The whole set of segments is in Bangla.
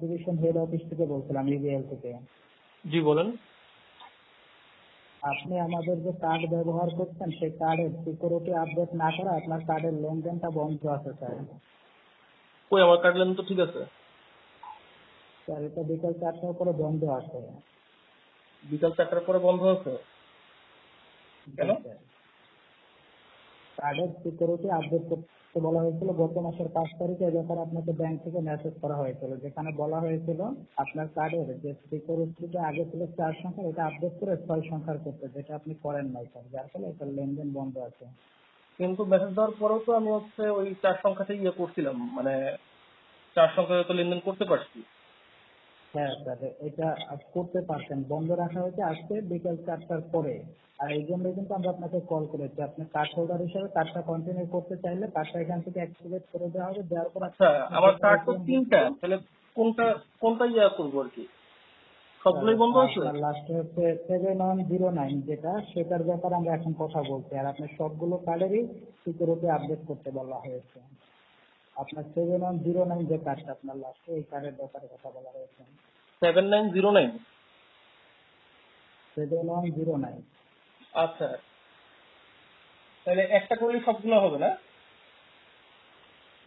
ডিভিশন হেড অফিস থেকে বলছিলাম ইবিএল থেকে। জি বলেন। আপনি আমাদের যে কার্ড ব্যবহার করছেন সেই কার্ডের সিকিউরিটি আপডেট না করা আপনার কার্ডের লেনদেনটা বন্ধ আছে স্যার। কই আমার কাটলেন তো ঠিক আছে? স্যার এটা বিকাল চারটার পরে বন্ধ আছে। বিকাল চারটার পরে বন্ধ আছে? কেন? কার্ডের সিকিউরিটি আপডেট করতে বলা হয়েছিল, গত মাসের পাঁচ তারিখে এ ব্যাপারে আপনাকে ব্যাংক থেকে মেসেজ করা হয়েছিল, যেখানে বলা হয়েছিল আপনার কার্ডের যে সিকিউরিটিটা আগে ছিল চার সংখ্যার, এটা আপডেট করে ছয় সংখ্যার করতে, যেটা আপনি করেন নাই স্যার যার ফলে এটা লেনদেন বন্ধ আছে। কিন্তু মেসেজ দেওয়ার পরেও তো আমি হচ্ছে ওই চার সংখ্যাতে ইয়ে করছিলাম মানে চার সংখ্যাতে তো লেনদেন করতে পারছি। হ্যাঁ স্যার এটা করতে পারছেন বন্ধ রাখা হয়েছে আজকে বিকেল চারটার পরে। আর এই জন্যই কিন্তু আমরা আপনাকে কল করেছি। আপনি কার্ড হোল্ডার হিসেবে কার্ডটা কন্টিনিউ করতে চাইলে কার্ডটা এখান থেকে অ্যাক্টিভেট করে দেওয়া হবে। দেওয়ার পর আচ্ছা আমার কার্ড তো তিনটা। তাহলে কোনটা কোনটা ইয়ে করব আর কি? সবগুলোই বন্ধ আছে লাস্টে হচ্ছে সেভেন ওয়ান জিরো নাইন যেটা সেটার ব্যাপারে আমরা এখন কথা বলছি। আর আপনার সবগুলো কার্ডেরই সিকিউরিটি আপডেট করতে বলা হয়েছে। আপনার সেভেন ওয়ান জিরো নাইন যে কার্ডটা আপনার লাস্টে এই কার্ডের ব্যাপারে কথা বলা হয়েছে। Seven nine zero nine seven one zero nine আচ্ছা। তাহলে একটা করলে সবগুলো হবে না?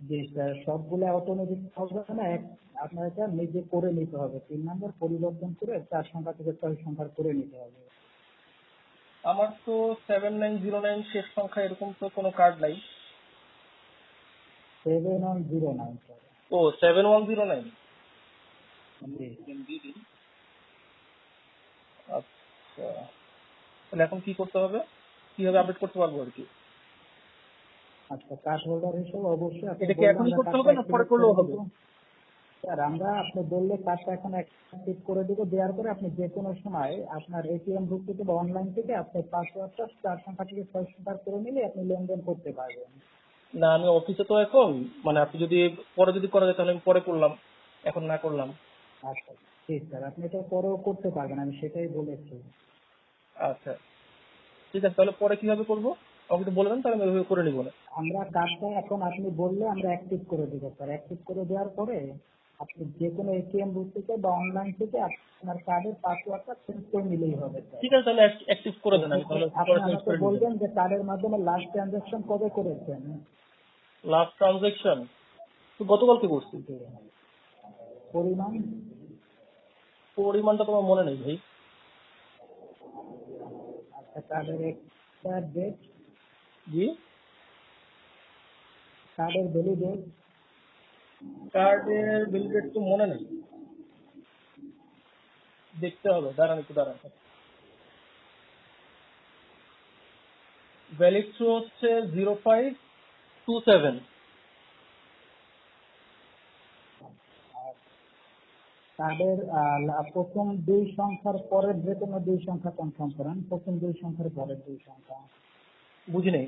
জি স্যার সবগুলো অটোমেটিক হবে না এক আপনার এটা নিজে করে নিতে হবে। তিন নম্বর পরিবর্তন করে চার সংখ্যা থেকে ছয় সংখ্যার করে নিতে হবে। আমার তো সেভেন নাইন জিরো নাইন শেষ সংখ্যা এরকম তো কোনো কার্ড নাই। Seven one zero nine sir ও সেভেন ওয়ান জিরো নাইন আচ্ছা। তাহলে এখন কি করতে হবে? কীভাবে আপডেট করতে পারব আর কি? আচ্ছা কার্ড হোল্ডার হিসেবে অবশ্যই এটা কি এখনই করতে হবে না পরে করলেও হবে? স্যার আমরা আপনি বললে কার্ডটা এখন অ্যাক্টিভ করে দেবো দেওয়ার পরে আপনি যে কোনো সময় আপনার এটিএম বুক থেকে বা অনলাইন থেকে আপনি পাসওয়ার্ডটা চার সংখ্যা থেকে ছয় সংখ্যার করে নিলে আপনি লেনদেন করতে পারবেন। না আমি অফিসে তো এখন। মানে আপনি যদি পরে যদি করা যায় তাহলে আমি পরে করলাম। এখন না করলাম। আচ্ছা ঠিক স্যার। আপনি এটা পরেও করতে পারবেন আমি সেটাই বলেছি। আচ্ছা। ঠিক আছে তাহলে পরে কীভাবে করব? আমাকে একটু বলে দেন তাহলে আমি ওইভাবে করে নিবো। না আমরা কার্ডটা এখন আপনি বললে আমরা অ্যাক্টিভ করে দেবো স্যার। অ্যাক্টিভ করে দেওয়ার পরে আপনি যে কোনো এটিএম বুথ থেকে বা অনলাইন থেকে আপনার কার্ডের পাসওয়ার্ডটা চেঞ্জ করে নিলেই হবে ঠিক আছে তাহলে অ্যাক্টিভ করে দেন। আমি তাহলে বলবেন যে কার্ডের মাধ্যমে লাস্ট ট্রানজাকশন কবে করেছেন? লাস্ট ট্রানজাকশন তো গতকালকে করছি। পরিমাণ? পরিমাণটা তোমার মনে নেই ভাই। আচ্ছা কার্ডের এক্সপায়ার ডেট জি? কার্ডের ভ্যালু ডেট কার্ডের বিল ডেট তো মনে নেই। দেখতে হবে দাঁড়ান একটু দাঁড়ান। ভ্যালিড থ্রু হচ্ছে জিরো ফাইভ টু সেভেন কার্ডের প্রথম দুই সংখ্যার পরের যে কোনো দুই সংখ্যা কনফার্ম করেন। প্রথম দুই সংখ্যার পরের দুই সংখ্যা। বুঝি নেই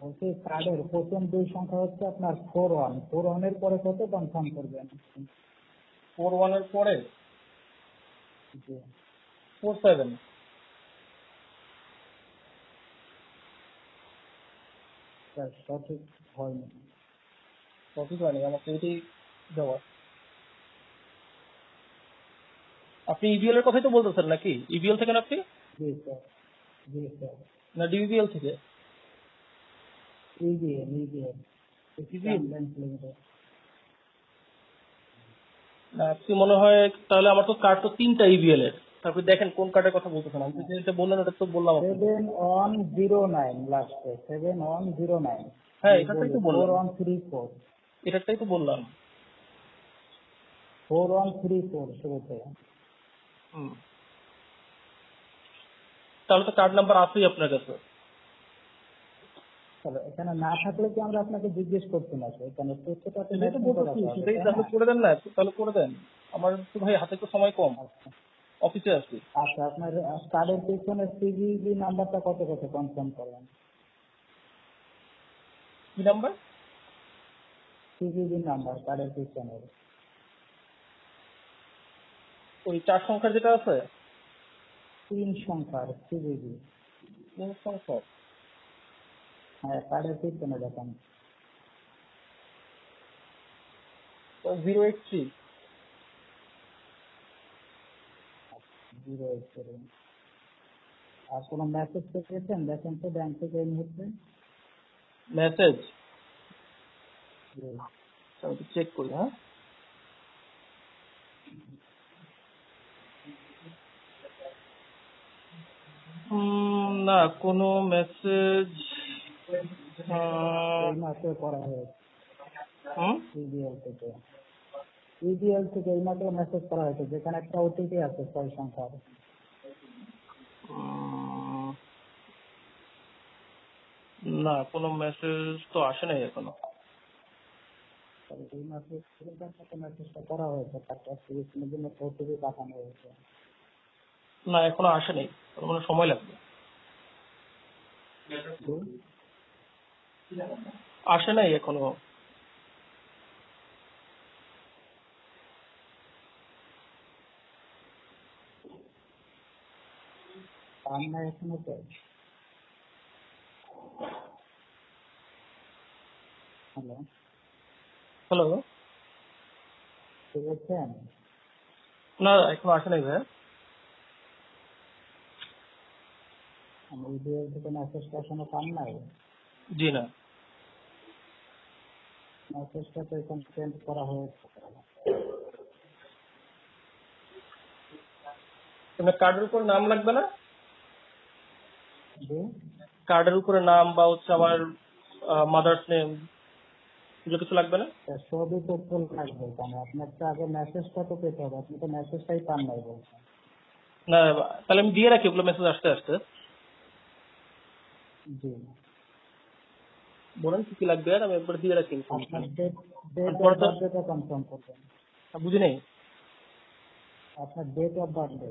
বলছি কার্ডের প্রথম দুই সংখ্যা হচ্ছে আপনার ফোর ওয়ান ফোর ওয়ানের পরে কত কনফার্ম করবেন? ফোর ওয়ানের পরে? ফোর সেভেন স্যার সঠিক হয়নি সঠিক হয়নি আমাকে এটাই দেওয়া। আপনি ইবিএল এর কথাই তো বলতেছেন নাকি? ইবিএল থেকে না আপনি? জি স্যার। জি না ডিবিএল থেকে? EBN? লিমিটেড না আপনি মনে হয় তাহলে আমার তো কার্ড তো তিনটা ইবিএল এর। তারপরে দেখেন কোন কার্ডের কথা বলতেছেন আমি তো যেটা বললেন ওটা তো বললাম। সেভেন ওয়ান জিরো নাইন লাস্টে সেভেন ওয়ান জিরো নাইন হ্যাঁ, এটাতেই তো বললাম। ফোর ওয়ান থ্রি ফোর তো বললাম ফোর ওয়ান থ্রি ফোর শুরুতে হুম। তাহলে তো কার্ড নাম্বার আছেই আপনার কাছে তাহলে এখানে না থাকলে কি আমরা আপনাকে জিজ্ঞেস করতে না? এখানে তথ্যটা তাহলে করে দেন না তাহলে করে দেন আমার তো ভাই হাতে তো সময় কম আচ্ছা। অফিসে আছি আচ্ছা আপনার কার্ডের পিছনে সিভিভি নাম্বারটা কত কত কনফার্ম করেন কি নাম্বার সিভিভি নাম্বার কার্ডের পিছনে ওই চার সংখ্যার যেটা আছে? তিন সংখ্যার সিভিভি তিন সংখ্যা হ্যাঁ কার্ডের পিছনে দেখান। Zero eight three zero eight করে আর কোনো মেসেজ পেয়েছেন? দেখেন তো ব্যাংক থেকে এই মুহূর্তে। মেসেজ চেক করি হ্যাঁ? না কোনো মেসেজ করা হয়েছে। হুম ইবিএল থেকে থেকে মেসেজ করা হয়েছে যেখানে একটা ওটিপি আছে ছয় সংখ্যার। না কোনো মেসেজ তো আসে নাই এখনও এই মাসে একটা মেসেজটা করা হয়েছে তারপর সিলেকশনের জন্য ওটিপি পাঠানো হয়েছে। না এখনও আসে নাই তার মানে সময় লাগবে। আসে নাই এখনও। পান না এখনও তো হ্যালো হ্যালো ঠিক না এখনও আসে নাই ভাইয়া। আমি থেকে মেসেজটা এখনও পান নাই। জি না। মেসেজটা তো এখন সেন্ড করা হয়েছে। কার্ডের উপরে নাম লাগবে না? কার্ডের উপরে নাম বা হচ্ছে আমার মাদার্স নেম এগুলো কিছু লাগবে না? তা সবই তথ্য লাগবে। এখানে আপনার তো আগে মেসেজটা তো পেতে হবে আপনি তো মেসেজটাই পান নাই বলছেন। না তাহলে আমি দিয়ে রাখি ওগুলো মেসেজ আসতে আসতে। জি। বলেন কি কি লাগবে? আর আমি একবার দিয়ে রাখি আপনার ডেট অফ কনফার্ম করবেন। বুঝি নেই? আপনার ডেট অফ বার্থডে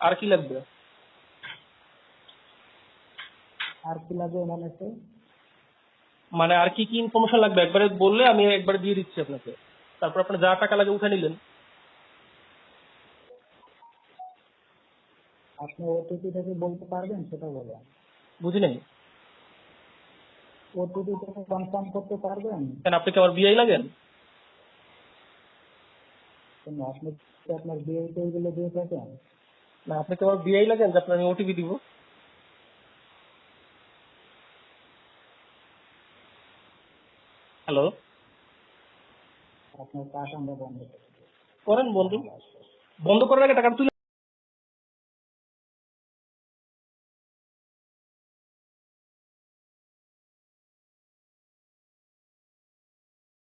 আর কি লাগবে? আর কি লাগবে মনে আছে মানে আর কি কি ইনফরমেশন লাগবে? একবারে বললে আমি একবারে দিয়ে দিচ্ছি আপনাকে। তারপর আপনার যা টাকা লাগে উঠে নিলেন। আপনি ওটিপি থেকে বলতে পারবেন সেটা বলেন। বুঝি নেই? ওটিপি থেকে কনফার্ম করতে পারবেন? কেন আপনি কি আমার বিআই লাগেন? কেন আপনি কি আপনার বিয়ে গুলো দিয়ে থাকেন? না আপনি কি আমার বিআই লাগেন যে আপনার আমি ওটিপি দিব? হ্যালো আপনার কাজ আমরা বন্ধ। করেন বন্ধু বন্ধ করার আগে টাকা তুলে